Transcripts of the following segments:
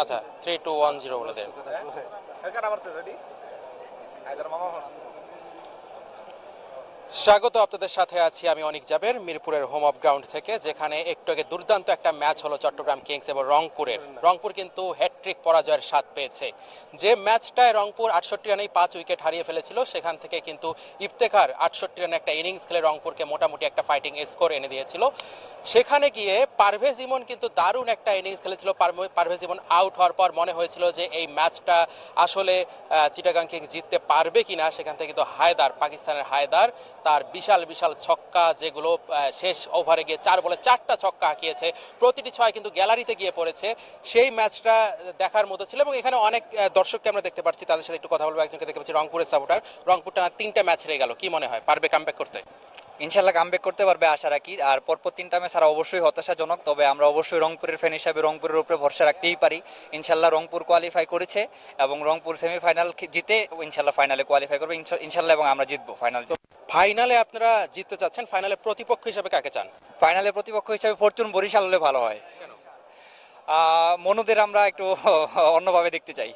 আচ্ছা three two one zero বলে দেন। স্বাগত, আপনাদের সাথে আছি আমি অনিক জাবের, মিরপুরের হোম অফ গ্রাউন্ড থেকে, যেখানে একটু আগে দুর্দান্ত একটা ম্যাচ হলো চট্টগ্রাম কিংস এবং রংপুরের। রংপুর কিন্তু হ্যাট্রিক পরাজয়ের স্বাদ পেয়েছে। যে ম্যাচটায় রংপুর আটষট্টি রানেই পাঁচ উইকেট হারিয়ে ফেলেছিল, সেখান থেকে কিন্তু ইফতেখার আটষট্টি রানে একটা ইনিংস খেলে রংপুরকে মোটামুটি একটা ফাইটিং স্কোর এনে দিয়েছিল। সেখানে গিয়ে পারভেজ ইমন কিন্তু দারুণ একটা ইনিংস খেলেছিল। পারভে- পারভেজ ইমন আউট হওয়ার পর মনে হয়েছিল যে এই ম্যাচটা আসলে চিটাগাং কিংস জিততে পারবে কিনা, সেখান থেকে কিন্তু হায়দার, পাকিস্তানের হায়দার তার বিশাল বিশাল ছক্কা যেগুলো শেষ ওভারে গিয়ে চার বলে চারটা ছক্কা হাঁকিয়েছে। প্রতিটি ছয় কিন্তু গ্যালারিতে গিয়ে পড়েছে। সেই ম্যাচটা দেখার মতো ছিল এবং এখানে অনেক দর্শককে আমরা দেখতে পাচ্ছি। তাদের সাথে একটু কথা বলব। একজনকে দেখতে পাচ্ছি রংপুরের সাপোর্টার রংপুর টানা তিনটা ম্যাচ হেরে গেল। কি মনে হয়? পারবে কামব্যাক করতে? ইনশাল্লাহ কামব্যাক করতে পারবে আশা রাখি। আর পরপর তিনটা ম্যাচ আর অবশ্যই হতাশাজনক। তবে আমরা অবশ্যই রংপুরের ফ্যান হিসাবে রংপুরের উপরে ভরসা রাখতেই পারি। ইনশাল্লাহ রংপুর কোয়ালিফাই করেছে এবং রংপুর সেমিফাইনাল জিতে ইনশাল্লাহ ফাইনালে কোয়ালিফাই করবে। ইনশাল্লাহ এবং আমরা জিতবো ফাইনাল ফাইনালে আপনারা জিততে চাচ্ছেন ফাইনালে প্রতিপক্ষ হিসেবে কাকে চান? ফাইনালে প্রতিপক্ষ হিসাবে ফরচুন বরিশাল হলে ভালো হয়। মনুদের আমরা একটু অন্যভাবে দেখতে চাই।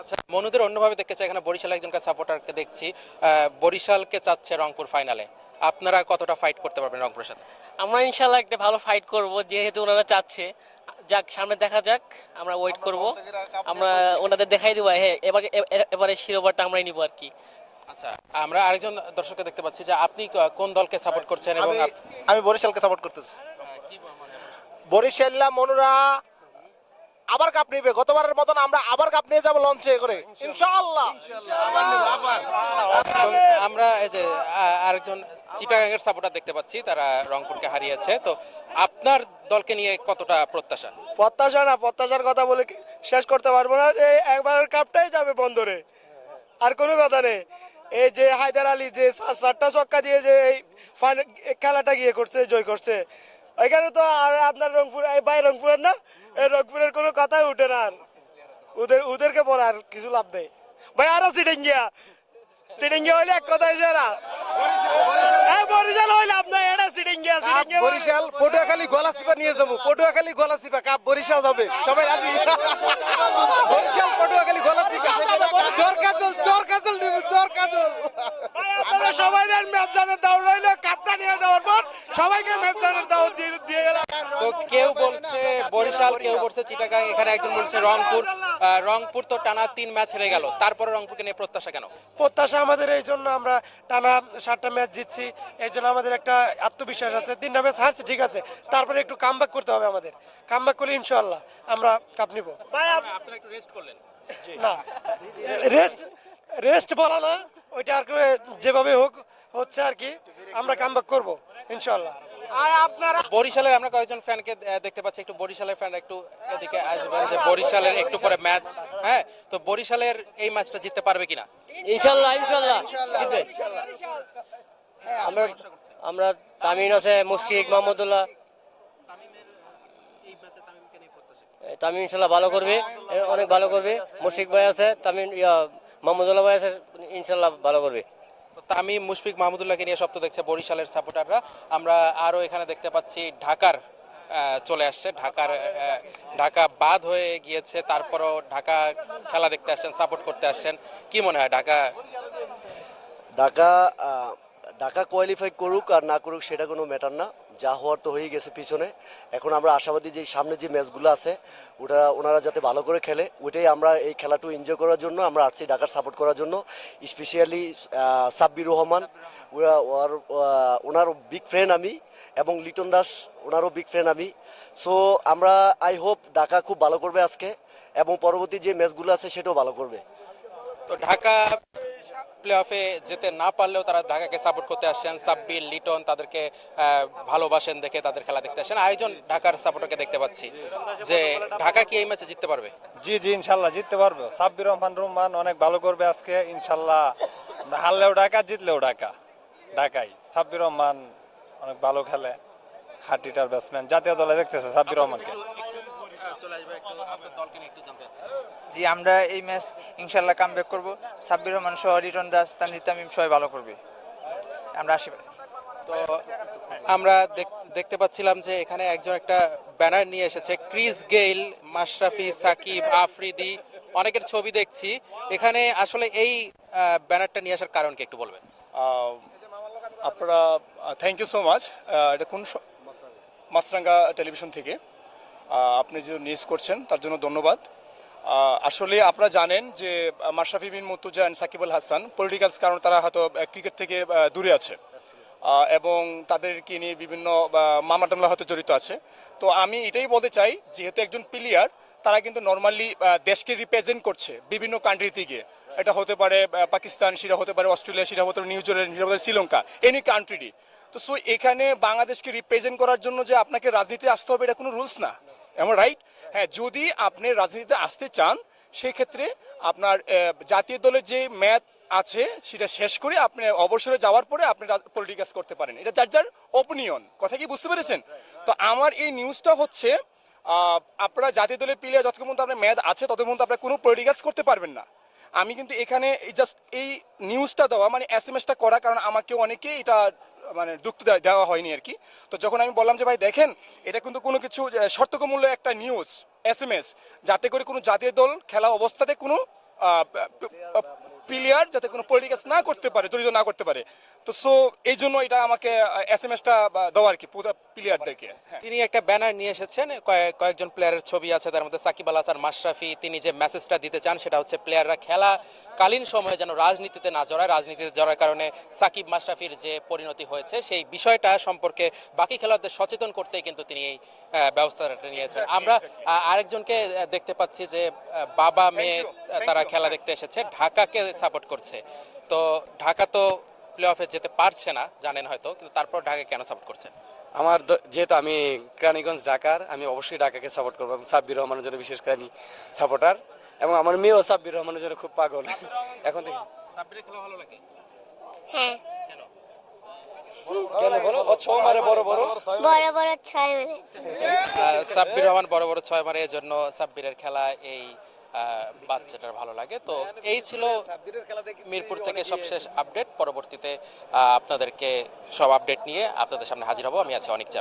আচ্ছা মনুদের অন্যভাবে দেখতে চাই এখানে বরিশাল একজনকে সাপোর্টারকে দেখছি। বরিশালকে চাচ্ছে রংপুর ফাইনালে। আপনারা কতটা ফাইট করতে পারবেন রংপুরের সাথে? আমরা ইনশাল্লাহ একটা ভালো ফাইট করব যেহেতু ওনারা চাচ্ছে। যাক সামনে দেখা যাক আমরা ওয়েট করব। আমরা ওনাদের দেখাই দেবো হ্যাঁ এবার এবারে শিরোপাটা আমরাই নিব আর কি। আচ্ছা আমরা আরেকজন দর্শককে দেখতে পাচ্ছি যে আপনি কোন দলকে সাপোর্ট করছেন এবং আমি বরিশালকে সাপোর্ট করতেছি। বরিশাল্লা মনুরা আবার কাপ নিবে। গতবারের মতন আমরা আবার কাপ নিয়ে যাব লঞ্চে করে। ইনশাআল্লাহ আমরা এই যে আরেকজন চিটাগাংয়ের সাপোর্টার দেখতে পাচ্ছি তারা রংপুরকে হারিয়েছে। তো আপনার দলকে নিয়ে কতটা প্রত্যাশা? প্রত্যাশা না প্রত্যাশার কথা বলে কি- শেষ করতে পারব না। যে একবারের কাপটাই যাবে বন্দরে। আর কোনো কথা নেই। এই যে হায়দার আলী যে সাতটা ছক্কা দিয়ে যে এই ফাইনাল খেলাটা গিয়ে করছে জয় করছে। ওইখানে তো আর আপনার রংপুর এই ভাই রংপুরের না? এই রংপুরের কোনো কথাই উঠে না আর। ওদের ওদেরকে পরে আর কিছু লাভ নেই। ভাই আরও সিডিঙ্গিয়া সিডিঙ্গিয়া হইলে এক সেরা। এই বরিশাল হইলে আপনার এটা বরিশাল পটুয়াখালী গলাচিপা নিয়ে যাব পটুয়াখালী গলাচিপা কাপ বরিশাল যাবে। সবাই রাজি? বরিশাল কেউ বলছে চিটাগাং এখানে একজন বলছে রংপুর। রংপুর তো টানা তিন ম্যাচ হেরে গেল। তারপরে রংপুরকে নিয়ে প্রত্যাশা কেন? প্রত্যাশা আমাদের এই জন্য আমরা টানা সাতটা ম্যাচ জিতছি। এই জন্য আমাদের একটা আত্মবিশ্বাস আছে। তিনটা ম্যাচ হারছি ঠিক আছে। তারপরে একটু কামব্যাক করতে হবে আমাদের। কামব্যাক করলে ইনশাল্লাহ আমরা কাপ নিব। আপনারা একটু রেস্ট করলেন। না রেস্ট রেস্ট বলা না। ওইটা আর কি যেভাবে হোক হচ্ছে আর কি। আমরা কামব্যাক করব ইনশাল্লাহ আর আপনারা বরিশালের আমরা কয়েকজন ফ্যানকে দেখতে পাচ্ছি। একটু বরিশালের ফ্যান একটু এদিকে আসবেন যে বরিশালের একটু পরে ম্যাচ হ্যাঁ তো বরিশালের এই ম্যাচটা জিততে পারবে কিনা? ইনশাল্লাহ ইনশাল্লাহ জিতবে। আমরা আমরা তামিন আছে মুশফিক মাহমুদুল্লাহ। তামিম ইনশাল্লাহ ভালো করবে। অনেক ভালো করবে। মুশফিক ভাই আছে তামিম ইয়া মাহমুদুল্লাহ ভাই আছে ইনশাল্লাহ ভালো করবে। তামিম, মুশফিক মাহমুদুল্লাহকে নিয়ে সব তো দেখছে বরিশালের সাপোর্টাররা। আমরা আরও এখানে দেখতে পাচ্ছি ঢাকার চলে আসছে। ঢাকার ঢাকা বাদ হয়ে গিয়েছে, তারপরও ঢাকা খেলা দেখতে আসছেন, সাপোর্ট করতে আসছেন। কি মনে হয় ঢাকা? ঢাকা ঢাকা কোয়ালিফাই করুক আর না করুক সেটা কোনো ম্যাটার না। যা হওয়ার তো হয়ে গেছে পিছনে। এখন আমরা আশাবাদী যে সামনে যে ম্যাচগুলো আছে, ওটা ওনারা যাতে ভালো করে খেলে, ওইটাই আমরা এই খেলাটু এনজয় করার জন্য, আমরা আসছি ঢাকার সাপোর্ট করার জন্য স্পেশালি সাব্বির রহমান ওনার বিগ ফ্রেন্ড আমি এবং লিটন দাস, ওনারও বিগ ফ্রেন্ড আমি। সো আমরা আই হোপ ঢাকা খুব ভালো করবে আজকে এবং পরবর্তী যে ম্যাচগুলো আছে, সেটাও ভালো করবে। তো ঢাকা প্লে অফে যেতে না পারলেও তারা ঢাকাকে সাপোর্ট করতে আসছেন। সাব্বির, লিটন তাদেরকে ভালোবাসেন দেখে তাদের খেলা দেখতে আসেন আরেকজন ঢাকার সাপোর্টারকে দেখতে পাচ্ছি যে ঢাকা কি এই ম্যাচে জিততে পারবে? জি জি, ইনশাল্লাহ জিততে পারবে। সাব্বির রহমান রহমান অনেক ভালো করবে আজকে। ইনশাল্লাহ হারলেও ঢাকা, জিতলেও ঢাকা। ঢাকাই। সাব্বির রহমান অনেক ভালো খেলে। হাটিটার ব্যাটসম্যান জাতীয় দলে দেখতেছে সাব্বির রহমানকে। চলে আসবে একটু আপনার দলকে নিয়ে একটু জানতে জি আমরা এই ম্যাচ ইনশাল্লাহ কামব্যাক করব। সাব্বির রহমান সহ রিটন দাস তানজিদ তামিম সবাই ভালো করবে। আমরা আশীর্বাদ। তো আমরা দেখতে পাচ্ছিলাম যে এখানে একজন একটা ব্যানার নিয়ে এসেছে ক্রিস গেইল মাশরাফি সাকিব আফ্রিদি অনেকের ছবি দেখছি। এখানে আসলে এই আহ, ব্যানারটা নিয়ে আসার কারণ কি একটু বলবেন। আহ, আপনারা থ্যাংক ইউ সো মাচ এটা কোন মাছরাঙ্গা টেলিভিশন থেকে। আপনি যে নিউজ করছেন, তার জন্য ধন্যবাদ। আসলে আপনারা জানেন যে মাশরাফি বিন মুর্তুজা অ্যান্ড সাকিব আল হাসান পলিটিক্যাল কারণ তারা হয়তো ক্রিকেট থেকে দূরে আছে। এবং তাদেরকে নিয়ে বিভিন্ন মামলা টামলা হয়তো জড়িত আছে। তো আমি এটাই বলতে চাই, যেহেতু একজন প্লেয়ার তারা কিন্তু নর্মালি দেশকে রিপ্রেজেন্ট করছে বিভিন্ন কান্ট্রিতে গিয়ে এটা হতে পারে পাকিস্তান, সেটা হতে পারে অস্ট্রেলিয়া, সেটা হতে পারে নিউজিল্যান্ড সেটা হতে পারে শ্রীলঙ্কা এনি কান্ট্রি তো সো এখানে বাংলাদেশকে রিপ্রেজেন্ট করার জন্য যে আপনাকে রাজনীতি আসতে হবে, এটা কোনো রুলস না। এমন রাইট হ্যাঁ যদি আপনি রাজনীতিতে আসতে চান, সেক্ষেত্রে আপনার জাতীয় দলের যে ম্যাচ আছে, সেটা শেষ করে আপনি অবসরে যাওয়ার পরে আপনি পলিটিক্যাস করতে পারেন। এটা যার যার অপিনিয়ন কথা কি বুঝতে পেরেছেন? তো আমার এই নিউজটা হচ্ছে আপনারা জাতীয় দলের প্লেয়ার যতক্ষণ পর্যন্ত আপনার ম্যাচ আছে, ততক্ষণ পর্যন্ত আপনারা কোনো পলিটিক্যাস করতে পারবেন না। আমি কিন্তু এখানে জাস্ট এই নিউজটা দেওয়া মানে এস এম এসটা করা, কারণ আমাকে অনেকে এটা মানে দুঃখ দেওয়া হয়নি আর কি। তো যখন আমি বললাম যে, ভাই, দেখেন, এটা কিন্তু কোনো কিছু শর্তকমূল্য একটা নিউজ এস এম এস যাতে করে কোনো জাতীয় দল খেলা অবস্থাতে কোনো প্লেয়ার যাতে কোনো পলিটিক্যাস না করতে পারে জড়িত না করতে পারে। তো সো এই জন্য এটা আমাকে এস এম এসটা দেওয়া আর কি প্লেয়ারদেরকে। হ্যাঁ। তিনি একটা ব্যানার নিয়ে এসেছেন কয়েকজন প্লেয়ারের ছবি আছে তার মধ্যে সাকিব আল হাসান মাশরাফি তিনি যে মেসেজটা দিতে চান সেটা হচ্ছে প্লেয়াররা খেলা কালীন সময়ে যেন রাজনীতিতে না জড়ায়। রাজনীতিতে জড়ার কারণে সাকিব মাশরাফির যে পরিণতি হয়েছে সেই বিষয়টা সম্পর্কে বাকি খেলোয়াড়দের সচেতন করতেই কিন্তু তিনি এই ব্যবস্থাটা নিয়েছেন। আমরা আরেকজনকে দেখতে পাচ্ছি যে বাবা মেয়ে তারা খেলা দেখতে এসেছে। ঢাকাকে সাপোর্ট করছে। তো ঢাকা তো প্লে অফে যেতে পারছে না জানেন হয়তো কিন্তু তারপর ঢাকা কেন সাপোর্ট করছেন আমার যেহেতু আমি কেরানীগঞ্জ ঢাকার আমি অবশ্যই ঢাকাকে সাপোর্ট করব এবং সাব্বির রহমানের জন্য বিশেষ করে আমি সাপোর্টার এবং আমার মেয়েও সাব্বির রহমানের জন্য খুব পাগল। এখন দেখি। সাব্বিরের খেলা ভালো লাগে? হ্যাঁ। কেন কেন বলো? ও ছ মারে বড় বড়। বড় বড় ছয় মিনিট সাব্বির রহমান বড় বড় ছয় মারে এজন্য সাব্বিরের খেলা এই বাচ্চাটার ভালো লাগে। তো এই ছিল মিরপুর থেকে সবশেষ আপডেট। পরবর্তীতে আহ, আপনাদেরকে সব আপডেট নিয়ে আপনাদের সামনে হাজির হব। আমি আছি অনেক যাবে